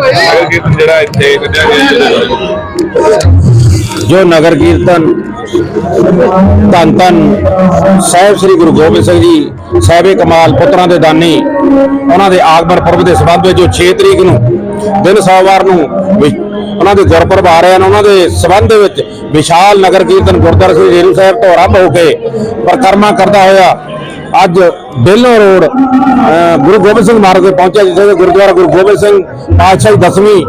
ਨਗਰ ਕੀਰਤਨ ਜਿਹੜਾ ਇੱਥੇ ਕੱਢਿਆ ਗਿਆ ਜੋ ਨਗਰ ਕੀਰਤਨ ਧੰਨ ਧੰਨ ਸਾਹਿਬ ਸ੍ਰੀ ਗੁਰੂ ਗੋਬਿੰਦ ਸਿੰਘ ਜੀ, ਸਾਹਿਬੇ ਕਮਾਲ ਪੁੱਤਰਾਂ ਦੇ ਦਾਨੀ, ਉਹਨਾਂ ਦੇ ਆਗਮਨ ਪੁਰਬ ਦੇ ਸੰਬੰਧ ਵਿੱਚ ਜੋ 6 ਤਰੀਕ ਨੂੰ ਦਿਨ ਸੋਮਵਾਰ ਨੂੰ ਉਹਨਾਂ ਦੇ ਗੁਰਪੁਰਬ ਆ ਰਹੇ ਹਨ, ਉਹਨਾਂ ਦੇ ਸੰਬੰਧ ਵਿੱਚ ਵਿਸ਼ਾਲ ਨਗਰ ਕੀਰਤਨ ਗੁਰਦੁਆਰਾ ਸ੍ਰੀ ਰੇਰੂ ਸਾਹਿਬ ਤੋਂ ਹੋ ਕੇ ਪਰਿਕਰਮਾ ਕਰਦਾ ਹੋਇਆ ਅੱਜ ਡੇਲੋ ਰੋਡ ਗੁਰੂ ਗੋਬਿੰਦ ਸਿੰਘ ਮਾਰਗ ਤੇ ਪਹੁੰਚਿਆ, ਜਿੱਥੇ ਕਿ ਗੁਰਦੁਆਰਾ ਗੁਰੂ ਗੋਬਿੰਦ ਸਿੰਘ ਪਾਤਸ਼ਾਹੀ ਦਸਵੀਂ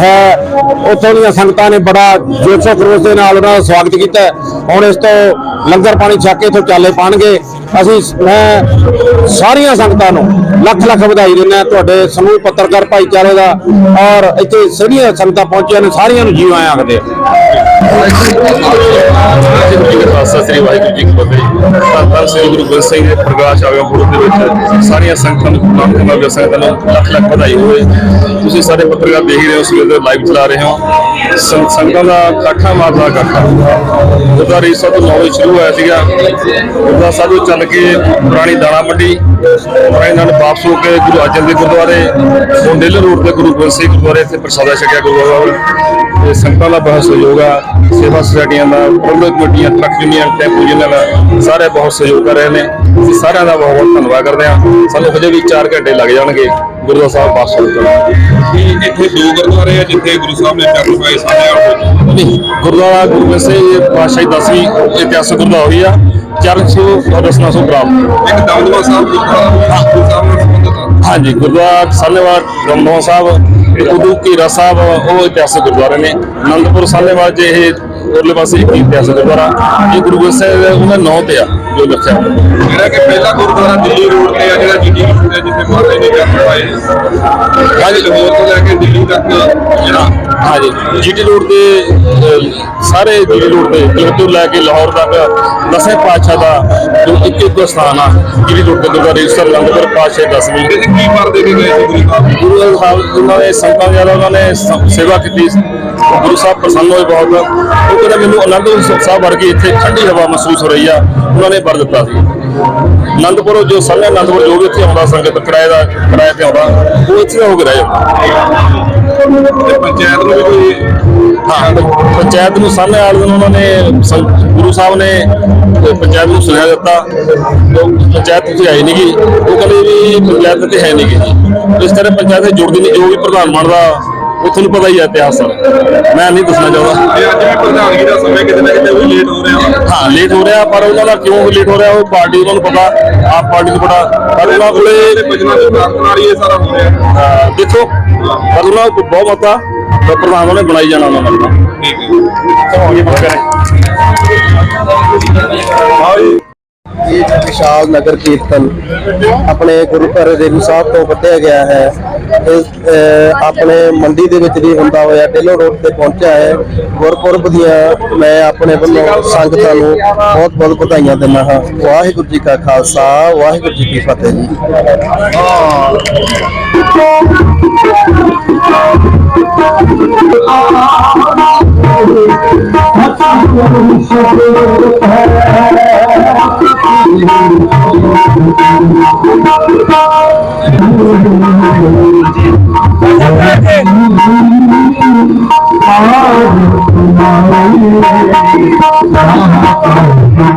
ਹੈ। ਉੱਥੋਂ ਦੀਆਂ ਸੰਗਤਾਂ ਨੇ ਬੜਾ ਜੋਸ਼ੋ ਖਰੋਸ਼ ਦੇ ਨਾਲ ਉਹਨਾਂ ਦਾ ਸਵਾਗਤ ਕੀਤਾ। ਹੁਣ ਇਸ ਤੋਂ ਲੰਗਰ ਪਾਣੀ ਛੱਕ ਕੇ ਇੱਥੋਂ ਚਾਲੇ ਪਾਣਗੇ। ਅਸੀਂ ਮੈਂ ਸਾਰੀਆਂ ਸੰਗਤਾਂ ਨੂੰ ਲੱਖ ਲੱਖ ਵਧਾਈ ਦਿੰਦਾ ਤੁਹਾਡੇ ਸਮੂਹ ਪੱਤਰਕਾਰ ਭਾਈਚਾਰੇ ਦਾ ਔਰ ਇੱਥੇ ਸਾਰੀਆਂ ਸੰਗਤਾਂ ਪਹੁੰਚੀਆਂ ਨੇ, ਸਾਰੀਆਂ ਨੂੰ ਜੀਵਾਂ ਆਖਦੇ ਆ ਸ੍ਰੀ ਵਾਹਿਗੁਰੂ ਜੀ। ਕੀ ਫਤਿਹ ਧੰਨ ਸ੍ਰੀ ਗੁਰੂ ਗੋਬਿੰਦ ਸਿੰਘ ਜੀ ਪ੍ਰਕਾਸ਼ ਆਗਮ ਪੁਰਬ ਦੇ ਵਿੱਚ। ਸਾਰੀਆਂ ਸੰਗਤਾਂ ਨੂੰ ਨਾਮ ਕਮਲ ਦੇ ਸੰਗਤਾਂ ਨੂੰ ਲੱਖ ਲੱਖ ਵਧਾਈ ਹੋਵੇ। ਤੁਸੀਂ ਸਾਰੇ ਪੱਤਰਕਾਰ ਦੇਖ ਰਹੇ ਹੋ ਸਵੇਰ ਦੇ ਲਾਈਵ ਚਲਾ ਰਹੇ ਹੋ। ਸੰਗਤਾਂ ਦਾ ਕਾਠਾ ਮਾਰਦਾ ਕਾਠਾ ਗੁਰਦੁਆਰਾ ਰੀਸਾ ਤੋਂ ਨੌ ਸ਼ੁਰੂ ਹੋਇਆ ਸੀਗਾ। ਉਹਦਾ ਸਾਧੂ ਚੱਲ ਕੇ ਪੁਰਾਣੀ ਦਾਣਾ ਮੰਡੀ, ਪੁਰਾਣੀ ਨਾਲ ਵਾਪਸ ਹੋ ਕੇ ਗੁਰੂ ਅਰਜਨ ਦੇ ਗੁਰਦੁਆਰੇ, ਮੋਂਡੇਲ ਰੋਡ ਤੇ ਗੁਰੂ ਗੋਬਿੰਦ ਸਿੰਘ ਗੁਰਦੁਆਰੇ ਇੱਥੇ ਪ੍ਰਸਾਦਾ ਛਕਿਆ ਗੁਰੂ ਤੇ ਸੰਗਤਾਂ ਦਾ ਬਹੁਤ ਸਹਿਯੋਗ ਆ। ਸੇਵਾ ਸੁਸਾਇਟੀਆਂ ਦਾ ਪ੍ਰਬੰਧਕ ਕਮੇਟੀਆਂ, ਟਰੱਕ ਯੂਨੀਅਨ, ਟੈਂਪੂ ਯੂਨੀਅਨ ਸਾਰੇ ਬਹੁਤ ਸਹਿਯੋਗ ਕਰ ਰਹੇ ਨੇ। ਅਸੀਂ ਸਾਰਿਆਂ ਦਾ ਬਹੁਤ ਬਹੁਤ ਧੰਨਵਾਦ ਕਰਦੇ ਹਾਂ। ਸਾਨੂੰ ਹਜੇ ਵੀ 4 ਘੰਟੇ ਲੱਗ ਜਾਣਗੇ ਗੁਰਦੁਆਰਾ ਸਾਹਿਬ ਵਾਪਸ ਹੋਣ ਤੱਕ ਇੱਥੇ ਦੋ ਗੁਰਦੁਆਰੇ ਆ ਜਿੱਥੇ ਗੁਰੂ ਸਾਹਿਬ ਨੇ ਚੱਕ ਪਾਏ ਸਾਡੇ ਆਪ ਗੁਰਦੁਆਰਾ ਗੁਰੂ ਗੋਬਿੰਦ ਸਿੰਘ ਪਾਤਸ਼ਾਹੀ ਦਸਵੀਂ ਇਤਿਹਾਸਕ ਗੁਰਦੁਆਰਾ ਹੋਈ ਆ। ਚਰਨ ਸੋ ਰਸਨਾ ਸੋ ਪ੍ਰਾਪਤ ਇੱਕ ਦਮਦਮਾ ਸਾਹਿਬ ਗੁਰਦੁਆਰਾ ਸਾਹਿਬ ਹਾਂਜੀ ਗੁਰਦੁਆਰਾ ਸਾਲੇਵਾਲ ਦਮਦਮਾ ਸਾਹਿਬ ਉਦੋਂ ਘੇਰਾ ਸਾਹਿਬ ਉਹ ਇਤਿਹਾਸਕ ਗੁਰਦੁਆਰੇ ਨੇ। ਅਨੰਦਪੁਰ ਸਾਲੇਵਾਲ ਜੇ ਇਹ ਉਰਲੇ ਪਾਸੇ ਇੱਕ ਇਤਿਹਾਸਕ ਗੁਰਦੁਆਰਾ ਇਹ ਗੁਰੂ ਸਿੰਘ ਦੇ ਉਹਨਾਂ ਨਾਂ ਤੇ ਆ ਜੋ ਲਿਖਿਆ। ਜਿਹੜਾ ਕਿ ਪਹਿਲਾ ਗੁਰਦੁਆਰਾ ਦਿੱਲੀ ਰੋਡ ਤੇ ਆ ਜਿਹੜਾ ਜੀਡੀ ਰੋਡ ਤੇ ਜਿੱਥੇ ਮਹਾਰਾਜ ਨੇ ਚੱਕ ਪਾਏ ਹਾਂਜੀ। ਲਾਹੌਰ ਤੋਂ ਲੈ ਕੇ ਦਿੱਲੀ ਤੱਕ ਜਿਹੜਾ ਹਾਂਜੀ। ਜੀਟੀ ਰੋਡ ਤੇ ਸਾਰੇ ਜੀਟੀ ਰੋਡ ਤੇ ਦਿੱਲੀ ਤੋਂ ਲੈ ਕੇ ਲਾਹੌਰ ਤੱਕ ਦਸੇ ਪਾਤਸ਼ਾਹ ਦਾ ਜੋ ਇੱਕ ਇੱਕ ਸਥਾਨ ਆ ਜੀਟੀ ਰੋਡ ਤੇ ਗੁਰਦੁਆਰਾ ਈਸਰ ਲੰਗਰ ਪਾਤਸ਼ਾਹ ਦਸਵੀਂ 'ਚ ਕੀ ਵਰ ਦੇ ਕੇ ਗਏ ਸੀ ਗੁਰੂ ਸਾਹਿਬ? ਗ੍ਰੰਥ ਸਾਹਿਬ ਉਹਨਾਂ ਨੇ ਸੰਤਾਂ ਦੇ ਨਾਲ ਉਹਨਾਂ ਨੇ ਸੇਵਾ ਕੀਤੀ ਗੁਰੂ ਸਾਹਿਬ ਪ੍ਰਸੰਨ ਹੋਏ ਬਹੁਤ। ਉਹ ਕਹਿੰਦੇ ਮੈਨੂੰ ਅਨੰਦਪੁਰ ਸਾਹਿਬ ਵਰਗੀ ਇੱਥੇ ਠੰਡੀ ਹਵਾ ਮਹਿਸੂਸ ਹੋ ਰਹੀ ਆ। ਉਹਨਾਂ ਨੇ ਵਰ ਦਿੱਤਾ ਸੀ। ਅਨੰਦਪੁਰ ਜੋ ਸਾਰੇ ਅਨੰਦਪੁਰ ਜੋ ਵੀ ਇੱਥੇ ਆਉਂਦਾ ਸੰਗਤ ਕਿਰਾਏ ਦਾ ਕਿਰਾਏ ਤੇ ਆਉਂਦਾ ਉਹ ਇੱਥੇ ਹੋ ਕੇ ਰਹਿ ਜਾਂਦਾ। ਤੇ ਪੰਚਾਇਤ ਨੂੰ ਵੀ ਕੋਈ ਹਾਂ ਪੰਚਾਇਤ ਨੂੰ ਸਾਹਮਣੇ ਆਲ ਨੂੰ ਉਹਨਾਂ ਨੇ ਗੁਰੂ ਸਾਹਿਬ ਨੇ ਪੰਚਾਇਤ ਨੂੰ ਸੁਣਿਆ ਦਿੱਤਾ। ਪੰਚਾਇਤ ਤੁਸੀਂ ਆਈ ਨਹੀਂਗੀ ਉਹ ਕਹਿੰਦੇ ਵੀ ਪੰਚਾਇਤ ਤੇ ਹੈ ਨਹੀਂਗੀ ਜੀ ਇਸ ਤਰ੍ਹਾਂ ਪੰਚਾਇਤ ਜੁੜਦੀ ਨਹੀਂ ਜੋ ਵੀ ਪ੍ਰਧਾਨ ਬਣਦਾ ਉਹ ਤੁਹਾਨੂੰ ਪਤਾ ਹੀ ਹੈ ਇਤਿਹਾਸ ਦਾ ਮੈਂ ਨਹੀਂ ਦੱਸਣਾ ਚਾਹੁੰਦਾ। ਇਹ ਅੱਜ ਵੀ ਪ੍ਰਧਾਨਗੀ ਦਾ ਸਮੇਂ ਕਿਤੇ ਨਾ ਕਿਤੇ ਉਹ ਲੇਟ ਹੋ ਰਿਹਾ ਵਾ। ਹਾਂ ਲੇਟ ਹੋ ਰਿਹਾ ਪਰ ਉਹਨਾਂ ਦਾ ਕਿਉਂ ਲੇਟ ਹੋ ਰਿਹਾ ਉਹ ਪਾਰਟੀ ਉਹਨਾਂ ਨੂੰ ਪਤਾ ਆਪ ਪਾਰਟੀ ਨੂੰ ਪਤਾ। ਪਰ ਉਹਨਾਂ ਕੋਲੇ ਤੇ ਦੀ ਪ੍ਰਾਰਥਨਾ ਨਾਲ ਹੀ ਇਹ ਸਾਰਾ ਹੋ ਰਿਹਾ। ਅਹ, ਦੇਖੋ ਪਰ ਉਹਨਾਂ ਕੋਲ ਬਹੁਤ ਮਤਾ ਪ੍ਰਧਾਨ ਉਹਨੇ ਬਣਾਈ ਜਾਣਾ ਉਹਨਾਂ ਨਾਲ ਠੀਕ ਹੈ। ਇਹ ਵਿਸ਼ਾਲ ਨਗਰ ਕੀਰਤਨ ਆਪਣੇ ਗੁਰੂ ਘਰ ਰੇਰੂ ਸਾਹਿਬ ਤੋਂ ਕੱਢਿਆ ਗਿਆ ਹੈ। ਆਪਣੇ ਮੰਡੀ ਦੇ ਵਿੱਚ ਵੀ ਹੁੰਦਾ ਹੋਇਆ ਡੇਲੋ ਰੋਡ ਤੇ ਪਹੁੰਚਿਆ ਹੈ। ਗੁਰਪੁਰਬ ਦੀਆਂ ਮੈਂ ਆਪਣੇ ਵੱਲੋਂ ਸੰਗਤਾਂ ਨੂੰ ਬਹੁਤ ਬਹੁਤ ਵਧਾਈਆਂ ਦਿੰਦਾ ਹਾਂ। ਵਾਹਿਗੁਰੂ ਜੀ ਕਾ ਖਾਲਸਾ, ਵਾਹਿਗੁਰੂ ਜੀ ਕੀ ਫਤਿਹ ਜੀ। Oh,